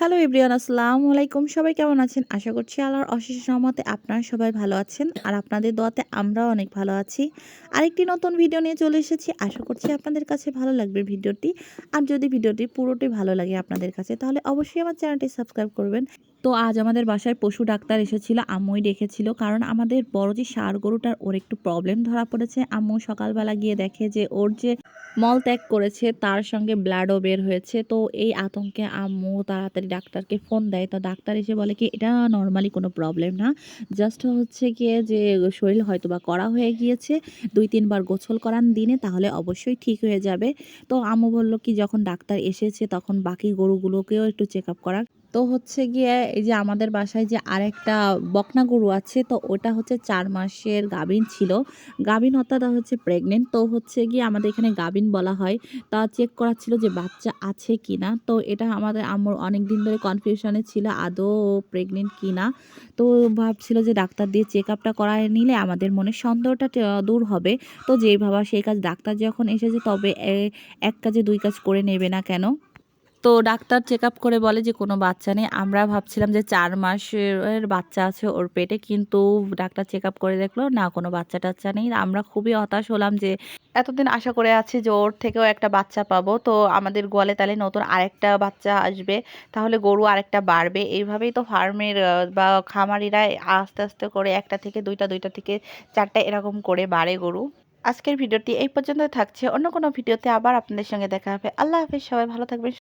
Hello ইব্রিয়ান আসসালামু আলাইকুম। সবাই কেমন আছেন? আশা করছি আল্লাহর অশেষ সহমতে আপনারা সবাই ভালো আছেন আর আপনাদের দোয়াতে আমরাও অনেক ভালো আছি। আরেকটি নতুন ভিডিও নিয়ে চলে এসেছি। আশা করছি আপনাদের কাছে ভালো লাগবে ভিডিওটি আর যদি ভিডিওটি পুরোটি ভালো লাগে আপনাদের কাছে, তাহলে অবশ্যই আমার চ্যানেলটি সাবস্ক্রাইব করবেন। তো আজ আমাদের বাসায় পশু ডাক্তার এসেছিল, আম্মুই ডেকেছিল। কারণ আমাদের বড় যে সার গরুটার ওর একটু প্রবলেম ধরা পড়েছে। আম্মু সকালবেলা গিয়ে দেখে যে ওর যে মল ত্যাগ করেছে, তার সঙ্গে ব্লাডও বের হয়েছে। তো এই আতঙ্কে আম্মু তাড়াতাড়ি ডাক্তারকে ফোন দেয়। তো ডাক্তার এসে বলে কি, এটা নর্মালি কোনো প্রবলেম না। জাস্ট হচ্ছে গিয়ে যে শরীর হয়তো বা করা হয়ে গিয়েছে, দুই তিনবার গোসল করান দিনে, তাহলে অবশ্যই ঠিক হয়ে যাবে। তো আম্মু বলল কি, যখন ডাক্তার এসেছে, তখন বাকি গরুগুলোকেও একটু চেক আপ করা তো হচ্ছে গিয়ে এই যে আমাদের বাসায় যে আরেকটা বকনা গরু আছে, তো ওটা হচ্ছে চার মাসের গাভিন ছিল। গাভিন অর্থাৎ হচ্ছে প্রেগনেন্ট তো হচ্ছে গিয়ে আমাদের এখানে গাভিন বলা হয়। তা চেক করাচ্ছিল যে বাচ্চা আছে কি না তো এটা আমাদের আমার অনেক দিন ধরে কনফিউশনে ছিল, আদৌ প্রেগনেন্ট কি না তো ভাবছিল যে ডাক্তার দিয়ে চেক আপটা করায় নিলে আমাদের মনে সন্দেহটা দূর হবে। তো যেই ভাবা সেই কাজ ডাক্তার যখন এসেছে, তবে এক কাজে দুই কাজ করে নেবে না কেন? তো ডাক্তার চেক আপ করে বলে যে, কোনো বাচ্চা নেই। আমরা ভাবছিলাম যে, চার মাসের বাচ্চা আছে ওর পেটে, কিন্তু ডাক্তার চেক আপ করে দেখল, না, কোনো বাচ্চা টাচ্চা নেই। আমরা খুবই হতাশ হলাম যে, এতদিন আশা করে আছি যে, ওর থেকেও একটা বাচ্চা পাবো। তো আমাদের গোয়ালে তাহলে নতুন আরেকটা বাচ্চা আসবে, তাহলে গরু আরেকটা বাড়বে। এইভাবেই তো ফার্মের বা খামারিরা আস্তে আস্তে করে একটা থেকে দুইটা দুইটা থেকে চারটা এরকম করে বাড়ে গরু। আজকের ভিডিওটি এই পর্যন্ত থাকছে। অন্য কোনো ভিডিওতে আবার আপনাদের সঙ্গে দেখা হবে। আল্লাহ হাফিজ। সবাই ভালো থাকবেন